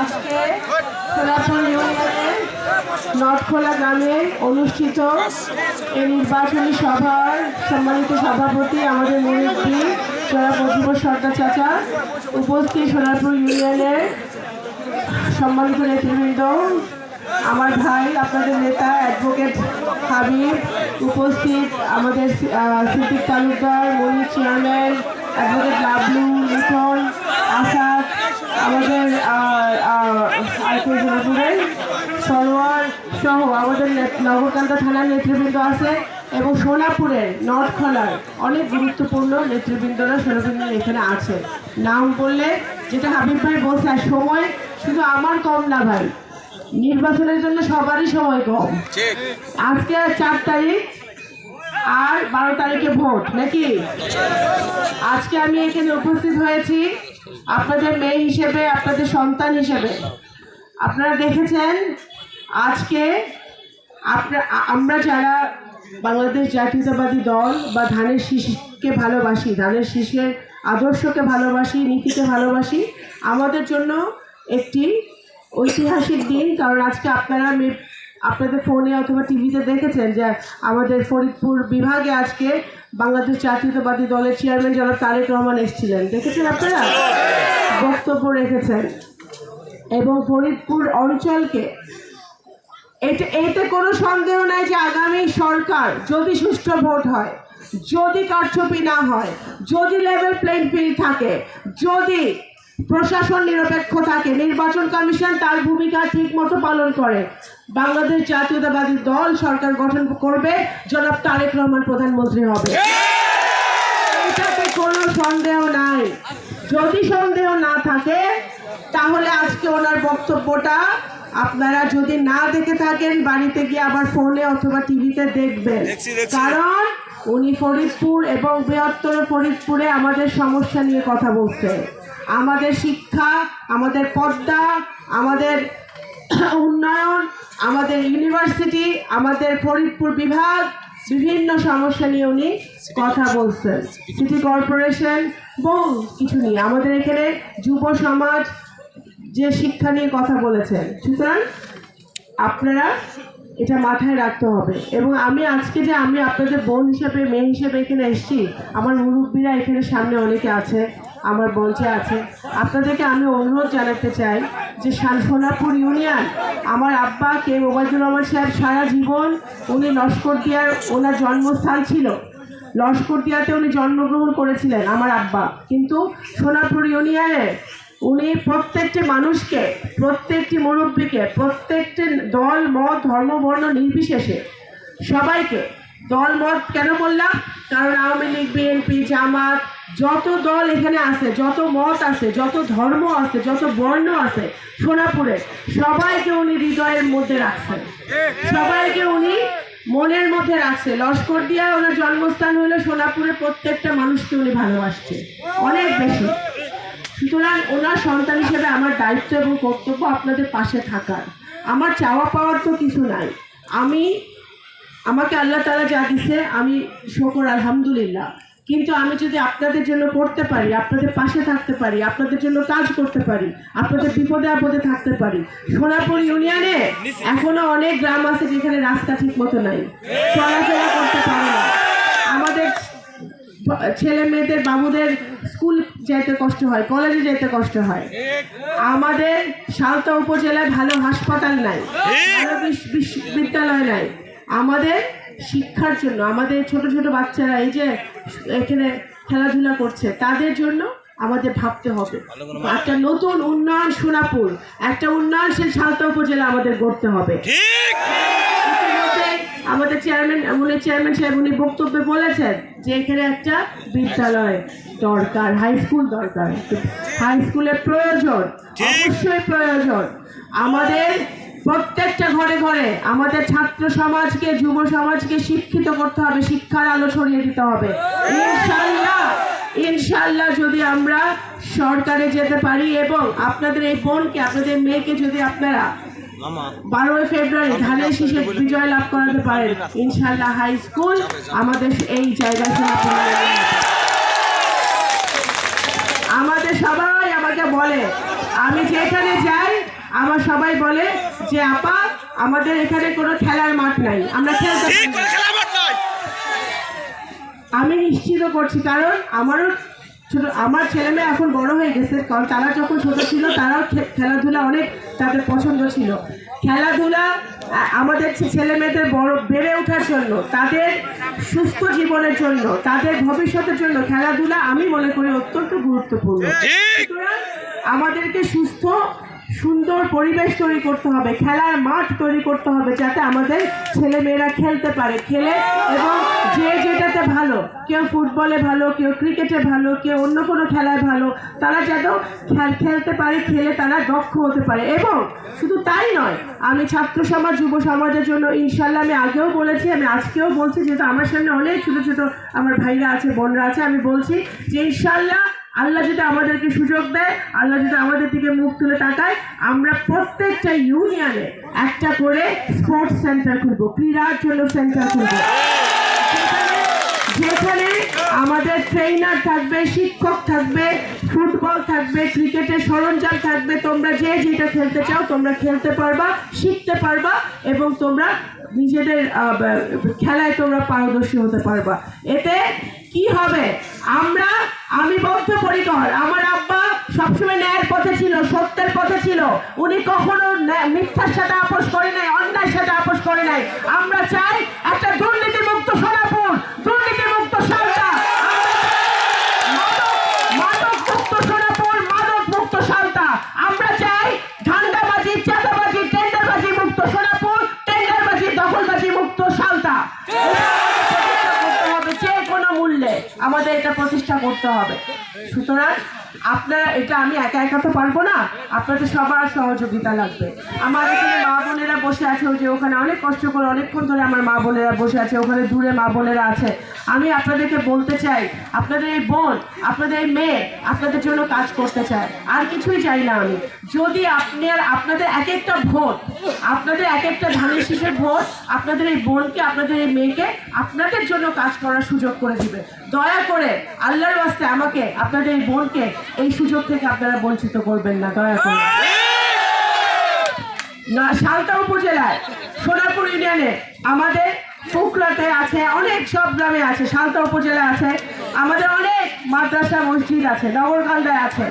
আজকে সোনাপুর ইউনিয়নের নটখোলা গ্রামে অনুষ্ঠিত এই নির্বাচনী সভার সম্মানিত সভাপতি আমাদের মুরব্বী জনাব মজিবুর সরকার চাচা, উপস্থিত সোনারপুর ইউনিয়নের সম্মানিত নেতৃবৃন্দ, আমার ভাই, আপনাদের নেতা, অ্যাডভোকেট হাবিব, উপস্থিত আমাদের সিদ্দিক তালুকদার মনি চেয়ারম্যান, অ্যাডভোকেট লাবলু লিখন আসাদ আমাদের আইকুলপুরের সরোয়ার সহ আমাদের নে- নগরকান্দা থানার নেতৃবৃন্দ আছে এবং সোনাপুরের নর্থখলার অনেক গুরুত্বপূর্ণ নেতৃবৃন্দরা সোনাপুর এখানে আছে। নাম বললে যেটা হাবিব ভাই বলছে আর সময় শুধু আমার কম না ভাই নির্বাচনের জন্য সবারই সময় কম। আজকে চার তারিখ আর বারো তারিখে ভোট নাকি? আজকে আমি এখানে উপস্থিত হয়েছি আপনাদের মেয়ে হিসেবে, আপনাদের সন্তান হিসেবে। আপনারা দেখেছেন, আজকে আপনা, আ- আমরা যারা বাংলাদেশ জাতীয়তাবাদী দল বা ধানের শীষকে ভালোবাসি, ধানের শীষের আদর্শকে ভালোবাসি, নীতিকে ভালোবাসি, আমাদের জন্য একটি ঐতিহাসিক দিন। কারণ আজকে আপনারা আপনাদের ফোনে অথবা টিভিতে দেখেছেন যে আমাদের ফরিদপুর বিভাগে আজকে বাংলাদেশ জাতীয়তাবাদী দলের চেয়ারম্যান জনাব তারেক রহমান এসেছিলেন। দেখেছেন আপনারা? বক্তব্য রেখেছেন। এবং ফরিদপুর অঞ্চলকে এটা, এতে কোনো সন্দেহ নাই যে আগামী সরকার যদি সুষ্ঠু ভোট হয়, যদি কারচুপি না হয়, যদি লেভেল প্লেইং ফিল্ড থাকে, যদি প্রশাসন নিরপেক্ষ থাকে। নির্বাচন কমিশন তার ভূমিকা ঠিক মতো পালন করে। বাংলাদেশ জাতীয়তাবাদী দল সরকার গঠন করবে। জনাব তারেক রহমান প্রধানমন্ত্রী হবে। এটাতে কোনো সন্দেহ নাই। যদি সন্দেহ না থাকে তাহলে আজকে ওনার বক্তব্যটা আপনারা যদি না দেখে থাকেন বাড়িতে গিয়ে আবার ফোনে অথবা টিভিতে দেখবেন। কারণ উনি ফরিদপুর এবং বৃহত্তর ফরিদপুরে আমাদের সমস্যা নিয়ে কথা বলছেন। আমাদের শিক্ষা, আমাদের পর্দা, আমাদের উন্নয়ন, আমাদের ইউনিভার্সিটি, আমাদের ফরিদপুর বিভাগ, বিভিন্ন সমস্যা নিয়ে উনি কথা বলছেন। সিটি কর্পোরেশন বহু কিছু নিয়ে আমাদের এখানে যুব সমাজ যে শিক্ষা নিয়ে কথা বলেছেন। সুতরাং আপনারা এটা মাথায় রাখতে হবে। এবং আমি আজকে যে আমি আপনাদের বোন হিসেবে, মেয়ে হিসেবে এখানে এসেছি, আমার মুরব্বীরা এখানে সামনে অনেকে আছে। আমার মঞ্চে আছে। আপনাদেরকে আমি অনুরোধ জানাতে চাই যে সান- সোনাপুর ইউনিয়ন, আমার আব্বা কে ওবায়দুর রহমান সাহেব সারা জীবন উনি লস্কর দিয়ার ওনার জন্মস্থান ছিল। লস্কর দিয়াতে উনি জন্মগ্রহণ করেছিলেন আমার আব্বা। কিন্তু সোনাপুর ইউনিয়নে উনি প্রত্যেকটি মানুষকে, প্রত্যেকটি মুরব্বীকে, প্রত্যেকটি দল, মত, ধর্ম, বর্ণ নির্বিশেষে সবাইকে দল, মত কেন বললাম? কারণ আওয়ামী লীগ, বিএনপি, জামাত যত দল এখানে আছে, যত মত আছে, যত ধর্ম আছে, যত বর্ণ আছে সোনাপুরে, সবাইকে উনি হৃদয়ের মধ্যে রাখছেন। সবাইকে উনি মনের মধ্যে রাখছে লস্কর দিয়া ওনার জন্মস্থান হলো সোনাপুরের প্রত্যেকটা মানুষকে উনি ভালোবাসছে। অনেক বেশি। সুতরাং ওনার সন্তান হিসেবে আমার দায়িত্ব এবং কর্তব্য আপনাদের পাশে থাকার। আমার চাওয়া পাওয়ার তো কিছু নাই। আমি, আমাকে আল্লাহ তালা যা দিছে, আমি শকর, আলহামদুলিল্লাহ। কিন্তু আমি যদি আপনাদের জন্য করতে পারি, আপনাদের পাশে থাকতে পারি, আপনাদের জন্য কাজ করতে পারি, আপনাদের বিপদে আপদে থাকতে পারি সোনাপুর ইউনিয়নে এখনও অনেক গ্রাম আছে যেখানে রাস্তা ঠিক মতো নাই। চলাফেরা করতে পারে না। আমাদের ছেলে মেয়েদের, বাবুদের স্কুল যেতে কষ্ট হয়, কলেজে যেতে কষ্ট হয়। আমাদের সালতা উপজেলায় ভালো হাসপাতাল নাই, ভালো বিশ্ববিদ্যালয় নাই। আমাদের শিক্ষার জন্য আমাদের ছোট ছোট বাচ্চারা এই যে এখানে খেলাধুলা করছে তাদের জন্য আমাদের ভাবতে হবে। একটা নতুন উন্নয়ন সোনাপুর একটা উন্নয়নশীল সালতা উপজেলা আমাদের গড়তে হবে। আমাদের চেয়ারম্যান উনি চেয়ারম্যান সাহেব উনি বক্তব্যে বলেছেন যে এখানে একটা বিদ্যালয় দরকার হাই স্কুল দরকার। হাই স্কুলের প্রয়োজন অবশ্যই প্রয়োজন। আমাদের প্রত্যেকটা ঘরে ঘরে আমাদের ছাত্র সমাজকে যুব সমাজকে শিক্ষিত করতে হবে শিক্ষার আলো ছড়িয়ে দিতে হবে। ইনশাল্লাহ ইনশাল্লাহ যদি আমরা সরকারে যেতে পারি এবং আপনাদের এই বোনকে আপনাদের মেয়েকে যদি আপনারা বারোই ফেব্রুয়ারি ধানের শীষে বিজয় লাভ করাতে পারেন। ইনশাল্লাহ হাই স্কুল আমাদের এই জায়গা আমাদের সবাই আমাকে বলে আমি যেখানে যাই আমার সবাই বলে যে আপা আমাদের এখানে কোনো খেলার মাঠ নাই। আমরা খেলতে আমি নিশ্চিত করছি কারণ আমারও ছোট আমার ছেলে মেয়ে এখন বড় হয়ে গেছে কারণ তারা যখন ছোট ছিল তারাও খেলাধুলা অনেক তাদের পছন্দ ছিল। খেলাধুলা আমাদের ছেলে মেয়েদের বড় বেড়ে ওঠার জন্য তাদের সুস্থ জীবনের জন্য তাদের ভবিষ্যতের জন্য খেলাধুলা আমি মনে করি অত্যন্ত গুরুত্বপূর্ণ। সুতরাং আমাদেরকে সুস্থ সুন্দর পরিবেশ তৈরি করতে হবে, খেলার মাঠ তৈরি করতে হবে যাতে আমাদের ছেলে মেয়েরা খেলতে পারে, খেলে এবং যে যেটাতে ভালো, কেউ ফুটবলে ভালো, কেউ ক্রিকেটে ভালো, কেউ অন্য কোনো খেলায় ভালো, তারা যেন খেল, খেলতে পারে, খেলে তারা দক্ষ হতে পারে এবং শুধু তাই নয়, আমি ছাত্র সমাজ, যুব সমাজের জন্য ইনশাল্লাহ আমি আগেও বলেছি, আমি আজকেও বলছি যেহেতু আমার সামনে অনেক ছোটো ছোটো আমার ভাইরা আছে, বোনরা আছে, আমি বলছি যে ইনশাল্লাহ আল্লাহ যদি আমাদেরকে সুযোগ দেয়, আল্লাহ যদি আমাদের দিকে মুখ তুলে তাকায়, আমরা প্রত্যেকটা ইউনিয়নে একটা করে স্পোর্টস সেন্টার খুলবো, ক্রীড়ার জন্য সেন্টার খুলবো। যেখানে- আমাদের ট্রেনার থাকবে, শিক্ষক থাকবে ফুটবল থাকবে, ক্রিকেটের সরঞ্জাম থাকবে, তোমরা যে যেটা খেলতে চাও, তোমরা খেলতে পারবা, শিখতে পারবা, এবং তোমরা নিজেদের খেলায় তোমরা পারদর্শী হতে পারবা। এতে কি হবে? আমরা, আমি বদ্ধপরিকর আমার আব্বা সবসময় ন্যায়ের পথে ছিল, সত্যের পথে ছিল। উনি কখনো মিথ্যার সাথে আপোষ করে নাই, অন্যায়ের সাথে আপোষ করে নাই। আমরা চাই একটা দুর্নীতিমুক্ত সোনাপুর দুর্নীতিমুক্ত সালটা মাদক মুক্ত সোনাপুর মাদক মুক্ত সালটা আমরা চাই ধান্দাবাজি চাঁদাবাজি টেন্ডারবাজি মুক্ত সোনাপুর টেন্ডারবাজি দখলবাজি মুক্ত সালটা এটা প্রতিষ্ঠা করতে হবে যে কোনো মূল্যে আমাদের এটা প্রতিষ্ঠা করতে হবে। সুতরাং আপনারা এটা আমি একা একা তো পারব না, আপনাদের সবার সহযোগিতা লাগবে। আমার এখানে মা বোনেরা বসে আছে যে ওখানে অনেক কষ্ট করে অনেকক্ষণ ধরে আমার মা বোনেরা বসে আছে, ওখানে দূরে মা বোনেরা আছে। আমি আপনাদেরকে বলতে চাই, আপনাদের এই বোন, আপনাদের এই মেয়ে আপনাদের জন্য কাজ করতে চায়, আর কিছুই চাই না আমি। যদি আপনার আপনাদের এক একটা ভোট, আপনাদের এক একটা ধানের শীষের ভোট, আপনাদের এই বোনকে, আপনাদের এই মেয়েকে আপনাদের জন্য কাজ করার সুযোগ করে দিবে। দয়া করে আল্লাহর ওয়াস্তে আমাকে, আপনাদের এই বোনকে এই সুযোগ থেকে আপনারা বঞ্চিত করবেন না, দয়া করে। না, সালতা উপজেলায় সোনাপুর ইউনিয়নে আমাদের ফুকরাতে আছে, অনেক সব গ্রামে আছে, সালতা উপজেলা আছে। আমাদের অনেক মাদ্রাসা মসজিদ আছে নগরকান্দায় আছে।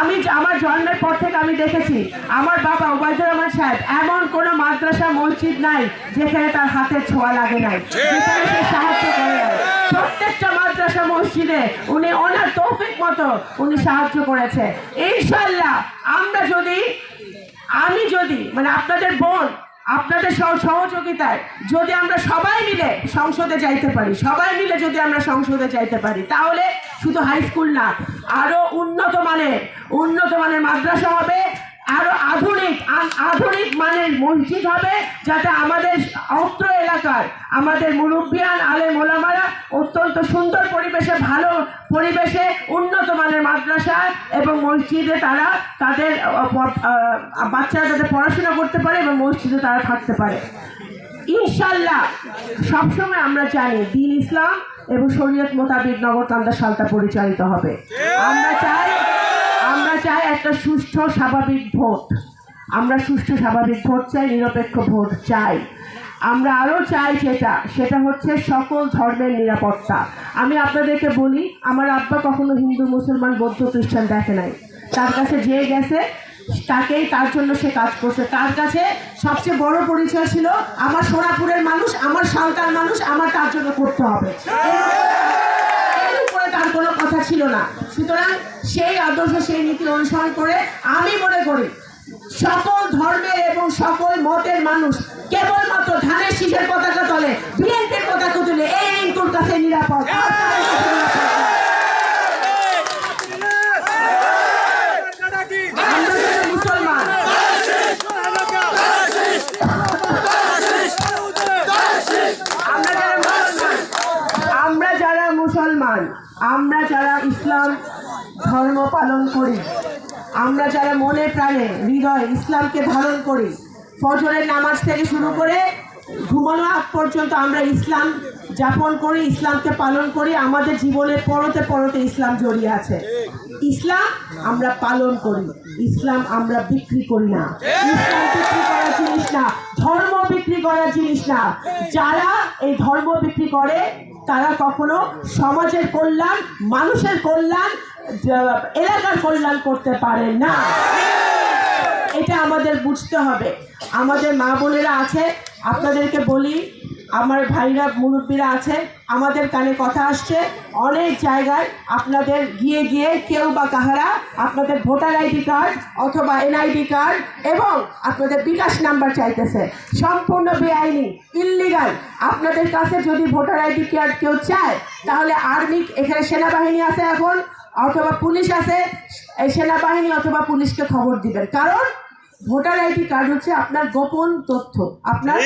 আমি আমার জন্মের পর থেকে আমি দেখেছি আমার বাবা ওবায়দুর রহমান সাহেব এমন কোনো মাদ্রাসা মসজিদ নাই যেখানে তার হাতের ছোঁয়া লাগে নাই যেখানে সে সাহায্য করে নাই। প্রত্যেকটা মাদ্রাসা মসজিদে উনি ওনার তৌফিক মতো উনি সাহায্য করেছে। ইনশাল্লাহ আমরা যদি আমি যদি মানে আপনাদের বোন আপনাদের সহ- সহযোগিতায় যদি আমরা সবাই মিলে সংসদে যাইতে পারি, সবাই মিলে যদি আমরা সংসদে যাইতে পারি, তাহলে শুধু হাই স্কুল না আরও উন্নত মানের উন্নত মানের মাদ্রাসা হবে আরও আধুনিক আধুনিক মানের মসজিদ হবে যাতে আমাদের অত্র এলাকার আমাদের মুরব্বিয়ান আলে মোলামারা অত্যন্ত সুন্দর পরিবেশে, ভালো পরিবেশে উন্নত মানের মাদ্রাসা এবং মসজিদে তারা তাদের বাচ্চারা যাতে পড়াশোনা করতে পারে এবং মসজিদে তারা থাকতে পারে। ইনশাল্লাহ সবসময় আমরা জানি দিন ইসলাম এবং শরীয়ত মোতাবেক নগরকান্দা সালটা পরিচালিত হবে। আমরা চাই চাই একটা সুষ্ঠু স্বাভাবিক ভোট। আমরা সুষ্ঠু স্বাভাবিক ভোট চাই, নিরপেক্ষ ভোট চাই। আমরা আরও চাই সেটা সেটা হচ্ছে সকল ধর্মের নিরাপত্তা। আমি আপনাদেরকে বলি, আমার আব্বা কখনো হিন্দু, মুসলমান বৌদ্ধ খ্রিস্টান দেখে নাই। তার কাছে যে গেছে, তাকেই তার জন্য সে কাজ করছে। তার কাছে সবচেয়ে বড় পরিচয় ছিল, আমার সোনাপুরের মানুষ, আমার সাঁওতাল মানুষ, আমার তার জন্য করতে হবে। তার কোনো কথা ছিল না। সুতরাং সেই আদর্শ, সেই নীতি অনুসরণ করে আমি মনে করি সকল ধর্মের এবং সকল মতের মানুষ কেবলমাত্র ধানের শীষের পতাকা তলে বিএনপির পতাকা তুলে এই কাছে নিরাপদ আর কারোর কাছে নিরাপদ না। আমরা যারা মুসলমান আমরা যারা মুসলমান আমরা যারা মুসলমান আমরা যারা ইসলাম ধর্ম পালন করি, আমরা যারা মনে প্রাণে হৃদয় ইসলামকে ধারণ করি, ফজরের নামাজ থেকে শুরু করে ঘুমানো আগ পর্যন্ত আমরা ইসলাম যাপন করি, ইসলামকে পালন করি, আমাদের জীবনের পরতে পরতে ইসলাম জড়িয়ে আছে। ইসলাম আমরা পালন করি, ইসলাম আমরা বিক্রি করি না। ইসলাম বিক্রি করার জিনিস না, ধর্ম বিক্রি করার জিনিস না। যারা এই ধর্ম বিক্রি করে তারা কখনো সমাজের কল্যাণ, মানুষের কল্যাণ এলাকার কল্যাণ করতে পারে না। এটা আমাদের বুঝতে হবে। আমাদের মা বোনেরা আছে, আপনাদেরকে বলি আমার ভাইরা মুরব্বীরা আছে, আমাদের কানে কথা আসছে, অনেক জায়গায় আপনাদের গিয়ে গিয়ে কেউ বা কাহারা আপনাদের ভোটার আইডি কার্ড অথবা এনআইডি কার্ড এবং আপনাদের বিকাশ নাম্বার চাইতেছে। সম্পূর্ণ বেআইনি, ইল্লিগাল। আপনাদের কাছে যদি ভোটার আইডি কার্ড কেউ চায়, তাহলে আর্মি এখানে সেনাবাহিনী আছে এখন, অথবা পুলিশ আছে, এই সেনাবাহিনী অথবা পুলিশকে খবর দিবেন। কারণ ভোটার আইডি কার্ড হচ্ছে আপনার গোপন তথ্য। আপনার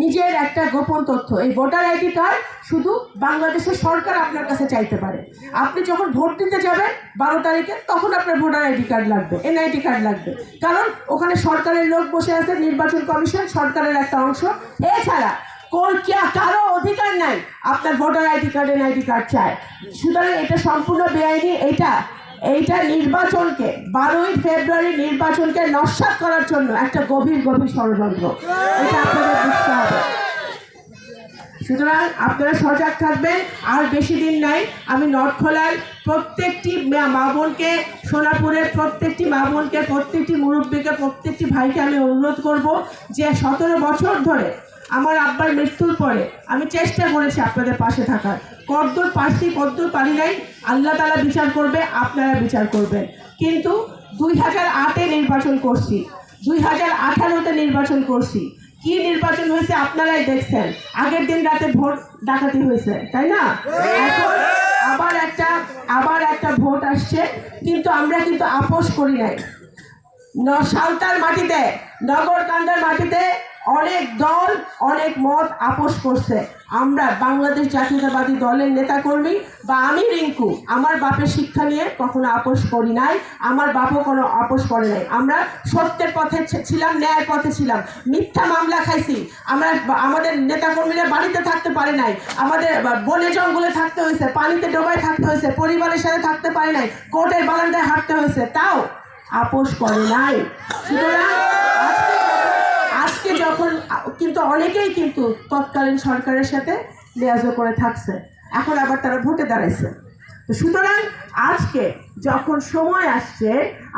নিজের একটা গোপন তথ্য। এই ভোটার আইডি কার্ড শুধু বাংলাদেশের সরকার আপনার কাছে চাইতে পারে। আপনি যখন ভোট দিতে যাবেন বারো তারিখে তখন আপনার ভোটার আইডি কার্ড লাগবে এনআইডি কার্ড লাগবে। কারণ ওখানে সরকারের লোক বসে আছে নির্বাচন কমিশন সরকারের একটা অংশ। এছাড়া কারও অধিকার নাই আপনার voter ID card NID card চায়। সুতরাং এটা সম্পূর্ণ বেআইনি এইটা এইটা নির্বাচনকে, বারোই ফেব্রুয়ারি নির্বাচনকে নস্বাত করার জন্য একটা গভীর গভীর ষড়যন্ত্র। এটা আপনাদের বুঝতে হবে। সুতরাং আপনারা সজাগ থাকবেন, আর বেশি দিন নাই। আমি নর্থখোলার প্রত্যেকটি মা- বোনকে, সোনাপুরের প্রত্যেকটি মা বোনকে, প্রত্যেকটি মুরব্বীকে, প্রত্যেকটি ভাইকে আমি অনুরোধ করব যে সতেরো বছর ধরে আমার আব্বার মৃত্যুর পরে আমি চেষ্টা করেছি আপনাদের পাশে থাকার। কদ্দূর পারছি, কদ্দূর পারি নাই। আল্লাহ তালা বিচার করবে, আপনারা বিচার করবেন। কিন্তু দুই হাজার আটে নির্বাচন করছি। দুই হাজার আঠারোতে নির্বাচন করছি। কি নির্বাচন হয়েছে আপনারাই দেখছেন। আগের দিন রাতে ভোট ডাকাতি হয়েছে, তাই না? এখন আবার একটা আবার একটা ভোট আসছে। কিন্তু আমরা কিন্তু আপোষ করি নাই। সাঁওতাল মাটিতে নগরকান্দার মাটিতে অনেক দল, অনেক মত আপোষ করছে। আমরা বাংলাদেশ জাতীয়তাবাদী দলের নেতাকর্মী বা আমি রিঙ্কু, আমার বাপের শিক্ষা নিয়ে কখনো আপোষ করি নাই, আমার বাপও কোনো আপোষ করে নাই। আমরা সত্যের পথে ছিলাম, ন্যায়ের পথে ছিলাম। মিথ্যা মামলা খাইছি। আমরা আমাদের নেতাকর্মীরা বাড়িতে থাকতে পারে নাই। আমাদের বনে জঙ্গলে থাকতে হয়েছে, পানিতে ডোবায় থাকতে হয়েছে, পরিবারের সাথে থাকতে পারে নাই, কোর্টের বারান্দায় হাঁটতে হয়েছে। তাও আপোষ করে নাই। সুতরাং যখন কিন্তু অনেকেই কিন্তু তৎকালীন সরকারের সাথে লেয়াজো করে থাকছে। এখন আবার তারা ভোটে দাঁড়াইছে। সুতরাং আজকে যখন সময় আসছে,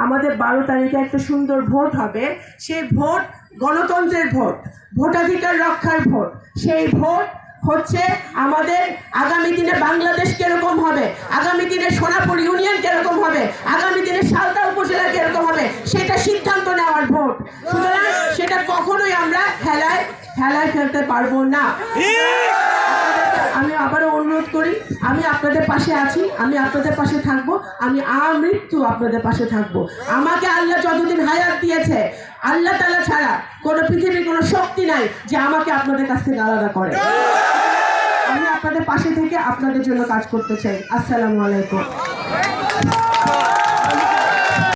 আমাদের বারো তারিখে একটা সুন্দর ভোট হবে। সেই ভোট গণতন্ত্রের ভোট, ভোটাধিকার রক্ষার ভোট। সেই ভোট হচ্ছে আমাদের আগামী দিনে বাংলাদেশ কীরকম হবে? আগামী দিনে সোনাপুর ইউনিয়ন কীরকম হবে? আগামী দিনে সালতা উপজেলা কীরকম হবে? সেটা সিদ্ধান্ত নেওয়ার ভোট। সুতরাং সেটা কখনোই আমরা খেলায় খেলায় ফেলতে পারব না। আমি আবারও অনুরোধ করি, আমি আপনাদের পাশে আছি, আমি আপনাদের পাশে থাকব, আমি আমৃত্যু আপনাদের পাশে থাকব। আমাকে আল্লাহ যতদিন হায়াত দিয়েছে, আল্লাহ তালা ছাড়া কোনো পৃথিবীর কোনো শক্তি নাই যে আমাকে আপনাদের কাছ থেকে আলাদা করে। পাশে থেকে আপনাদের জন্য কাজ করতে চাই। আসসালামু আলাইকুম।